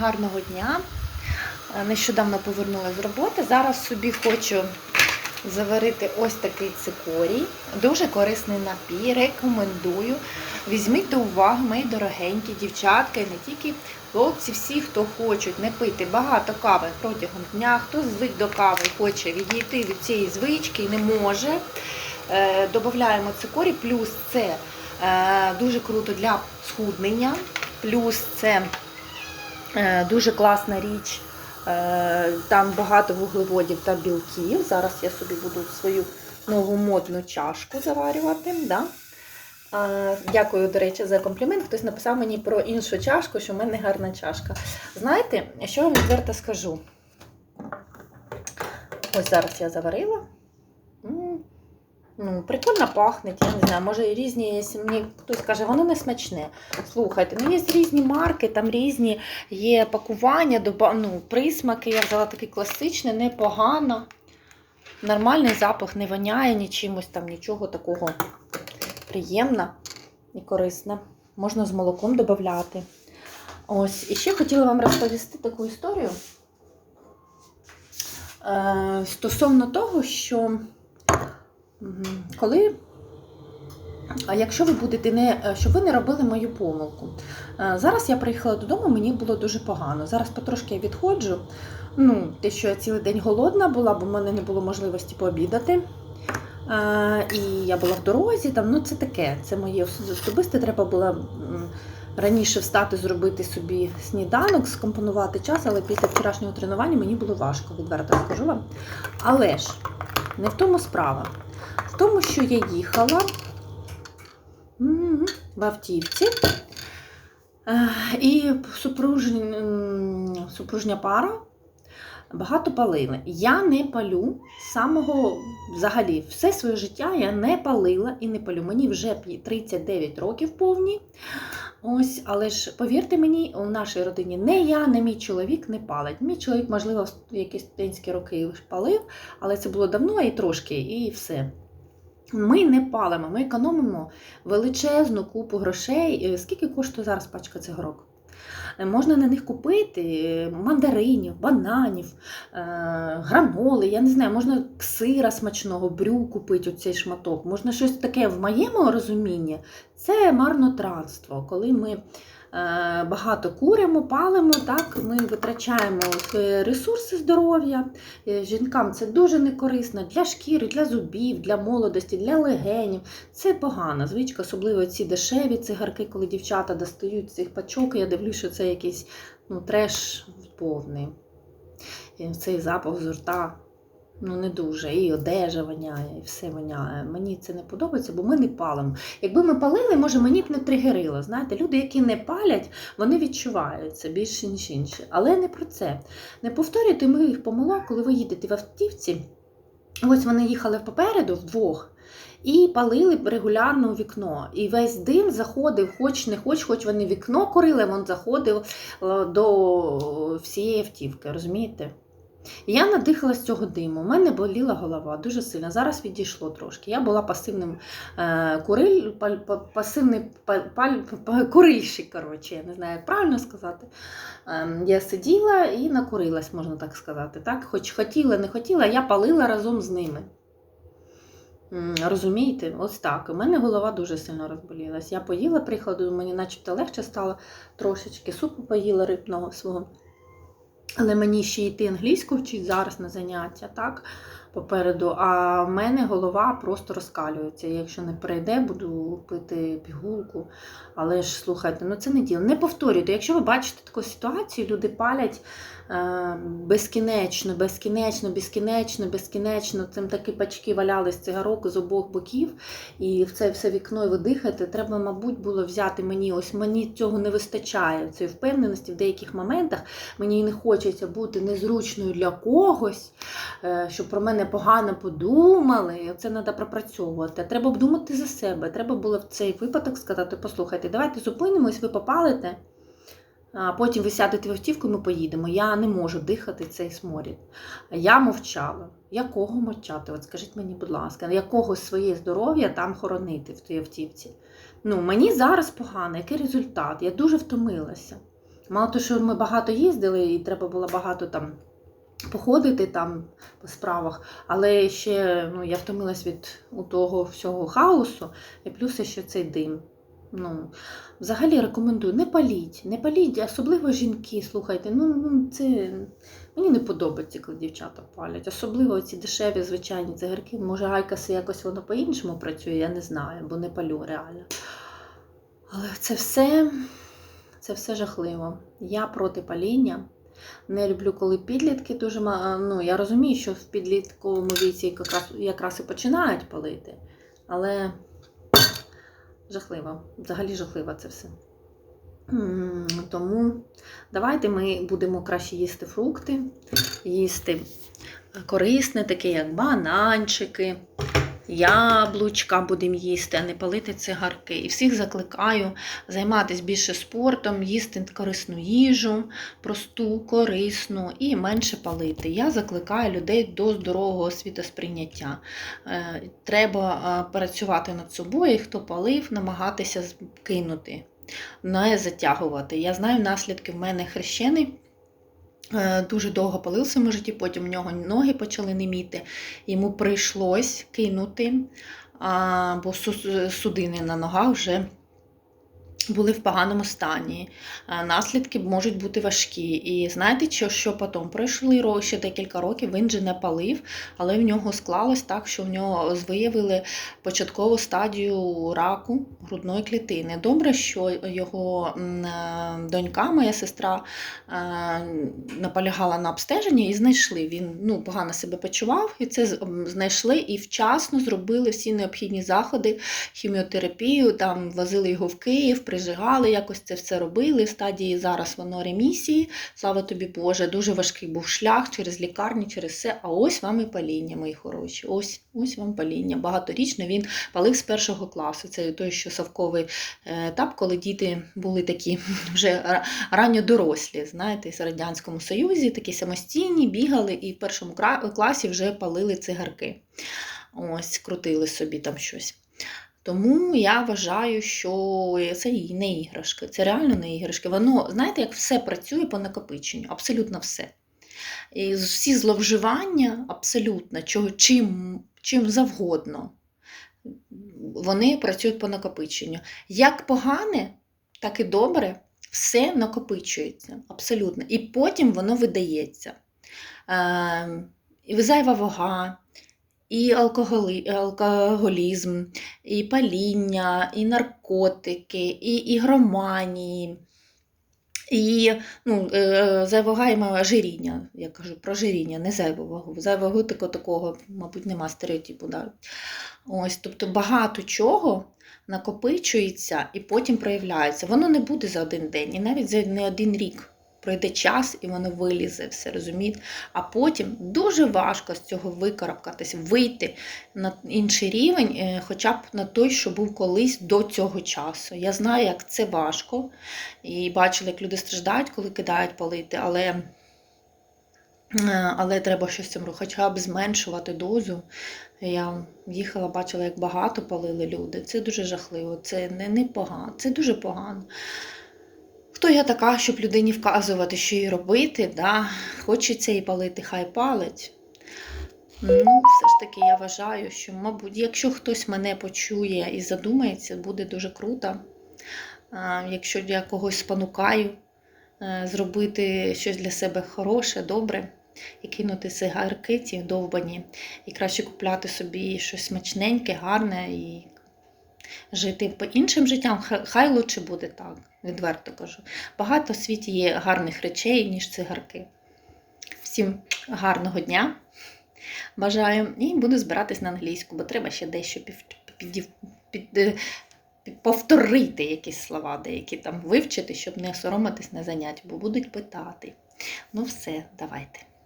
гарного дня. Е, Нещодавно повернулася з роботи. Зараз собі хочу заварити ось такий цикорій. Дуже корисний напій, рекомендую. Візьміть до уваги, мої дорогенькі дівчатка, і не тільки хлопці, всі, хто хочуть не пити багато кави протягом дня, хто звик до кави, хоче відійти від цієї звички і не може. Е, Додаємо цикорій, плюс це е, дуже круто для схуднення, плюс це дуже класна річ. Е, Там багато вуглеводів та білків. Зараз я собі буду свою нову модну чашку заварювати. Да? Е, Дякую, до речі, за комплімент. Хтось написав мені про іншу чашку, що в мене гарна чашка. Знаєте, що вам відверто скажу? Ось зараз я заварила. Ну, прикольно пахне, я не знаю, може різні, мені хтось каже, воно не смачне. Слухайте, ну є різні марки, там різні є пакування, ну, присмаки. Я взяла такий класичний, непогано. Нормальний запах, не воняє нічимось там, нічого такого приємно і корисно. Можна з молоком додати. Ось, і ще хотіла вам розповісти таку історію е, стосовно того, що. Коли, а якщо ви будете не, е, щоб ви не робили мою помилку. Е, Зараз я приїхала додому, мені було дуже погано. Зараз потрошки я відходжу. Ну, те, що я цілий день голодна була, бо в мене не було можливості пообідати. Е, І я була в дорозі, там, ну це таке, це моє особисте. Треба було раніше встати, зробити собі сніданок, скомпонувати час, але після вчорашнього тренування мені було важко, відверто скажу вам. Але ж не в тому справа. В тому, що я їхала в автівці, е, і супружня, супружня пара багато палили. Я не палю з самого взагалі все своє життя я не палила і не палю. Мені вже 39 років повні. Ось, але ж повірте мені, у нашій родині не я, не мій чоловік не палить. Мій чоловік, можливо, в якісь студентські роки палив, але це було давно і трошки, і все. Ми не палимо, ми економимо величезну купу грошей. Е, Скільки коштує зараз пачка цигарок? Е, Можна на них купити е, мандаринів, бананів, е, граноли, я не знаю, можна сира смачного, брю купити оцей шматок. Можна щось таке в моєму розумінні. Це марнотратство, коли ми багато куримо, палимо, так, ми витрачаємо ресурси здоров'я. Е, Жінкам це дуже некорисно для шкіри, для зубів, для молодості, для легенів. Це погана звичка, особливо ці дешеві цигарки, коли дівчата достають цих пачок. Я дивлюся, що це якийсь ну, треш повний. Цей запах з рта. Ну, не дуже. І одежа воняє, і все воняє. Мені це не подобається, бо ми не палимо. Якби ми палили, може, мені б не тригерило. Знаєте, люди, які не палять, вони відчувають це більше, ніж інші. Але не про це. Не повторюйте моїх помилок, коли ви їдете в автівці. Ось вони їхали попереду вдвох. І палили регулярно у вікно. І весь дим заходив, хоч не хоч, хоч вони вікно корили, він заходив е, до всієї автівки, розумієте? Я надихалась цього диму. У мене боліла голова дуже сильно. Зараз відійшло трошки. Я була пасивним е, куриль, паль, па- пасивний паль, паль, курильщик, коротше, я не знаю, як правильно сказати. Ем, я сиділа і накурилась, можна так сказати. Так? Хоч хотіла, не хотіла, я палила разом з ними. Розумієте, ось так. У мене голова дуже сильно розболілась. Я поїла, приїхала, додому, мені начебто легше стало трошечки супу поїла рибного свого. Але мені ще йти англійську вчить зараз на заняття, так? Попереду, а в мене голова просто розкалюється. Якщо не прийде, буду пити пігулку. Але ж слухайте, ну це не діло. Не повторюйте. Якщо ви бачите таку ситуацію, люди палять е, безкінечно, безкінечно, безкінечно, безкінечно. Цим такі пачки валялись цигарок з обох боків, і в це все вікно і ви дихаєте. Треба, мабуть, було взяти мені. Ось мені цього не вистачає, цієї впевненості в деяких моментах. Мені не хочеться бути незручною для когось, е, щоб про мене погано подумали. Це треба пропрацьовувати. Треба б думати за себе. Треба було в цей випадок сказати: послухайте, давайте зупинимось, ви попалите. А потім ви сядете в автівку, і ми поїдемо. Я не можу дихати цей сморід. Я мовчала. Якого мовчати? От скажіть мені, будь ласка, якого своє здоров'я там хоронити в тій автівці? Ну, мені зараз погано, який результат? Я дуже втомилася. Мало того, що ми багато їздили, і треба було багато там походити там по справах, але ще ну, я втомилась від у того всього хаосу, і плюс ще цей дим. Ну, взагалі рекомендую, не паліть, не паліть, особливо жінки, слухайте, ну, ну це мені не подобається, коли дівчата палять. Особливо ці дешеві, звичайні цигарки. Може, айкаси якось воно по-іншому працює, я не знаю, бо не палю реально. Але це все, це все жахливо. Я проти паління. Не люблю, коли підлітки дуже ну, я розумію, що в підлітковому віці якраз, якраз і починають палити, але жахливо, взагалі жахливо це все. Тому давайте ми будемо краще їсти фрукти, їсти корисне, таке як бананчики, яблучка будемо їсти, а не палити цигарки. І всіх закликаю займатися більше спортом, їсти корисну їжу, просту, корисну і менше палити. Я закликаю людей до здорового світосприйняття. Е, Треба е, працювати над собою, і хто палив, намагатися кинути, не затягувати. Я знаю наслідки в мене хрещений. Е, Дуже довго палив в своєму житті, потім у нього ноги почали неміти. Йому прийшлось кинути, бо судини на ногах вже були в поганому стані. Е, Наслідки можуть бути важкі. І знаєте, що, що потім? Пройшли ще декілька років, він же не палив, але в нього склалось так, що в нього виявили початкову стадію раку грудної клітини. Добре, що його е, донька, моя сестра, е, наполягала на обстеженні і знайшли. Він ну, погано себе почував, і це знайшли і вчасно зробили всі необхідні заходи, хіміотерапію, там возили його в Київ, прижигали, якось це все робили. В стадії зараз воно ремісії. Слава тобі Боже, дуже важкий був шлях через лікарні, через все. А ось вам і паління, мої хороші. Ось, ось вам паління. Багаторічно він палив з першого класу. Це той, що совковий е, етап, коли діти були такі вже ранньо дорослі, знаєте, в Радянському Союзі, такі самостійні, бігали і в першому класі вже палили цигарки. Ось, крутили собі там щось. Тому я вважаю, що це не іграшки, це реально не іграшки. Воно, знаєте, як все працює по накопиченню, абсолютно все. І всі зловживання, абсолютно, чим, чим завгодно, вони працюють по накопиченню. Як погане, так і добре, все накопичується абсолютно. І потім воно видається. Е, зайва вага, і алкоголі, алкоголізм, і паління, і наркотики, і ігроманії, і ну, е, ма- жиріння. Я кажу про жиріння, не зайву вагу. Тако, такого, мабуть, нема стереотипу. Да? Ось, тобто багато чого накопичується і потім проявляється. Воно не буде за один день, і навіть за не один рік. Пройде час і воно вилізе, все розумієте? А потім дуже важко з цього викарабкатись, вийти на інший рівень, е, хоча б на той, що був колись до цього часу. Я знаю, як це важко, і бачила, як люди страждають, коли кидають палити, але, е, але треба щось цим робити, хоча б зменшувати дозу. Я їхала, бачила, як багато палили люди. Це дуже жахливо, це не, не погано, це дуже погано. Хто я така, щоб людині вказувати, що їй робити, да? хочеться їй палити, хай палить. Ну, все ж таки, я вважаю, що, мабуть, якщо хтось мене почує і задумається, буде дуже круто. Якщо я когось спонукаю е, зробити щось для себе хороше, добре, і кинути цигарки ці довбані, і краще купляти собі щось смачненьке, гарне і жити по іншим життям, хай- лучше буде так, відверто кажу. Багато в світі є гарних речей, ніж цигарки. Всім гарного дня! Бажаю і буду збиратись на англійську, бо треба ще дещо під, під, е, під- повторити якісь слова, деякі там вивчити, щоб не соромитись на заняття, бо будуть питати. Ну все, давайте.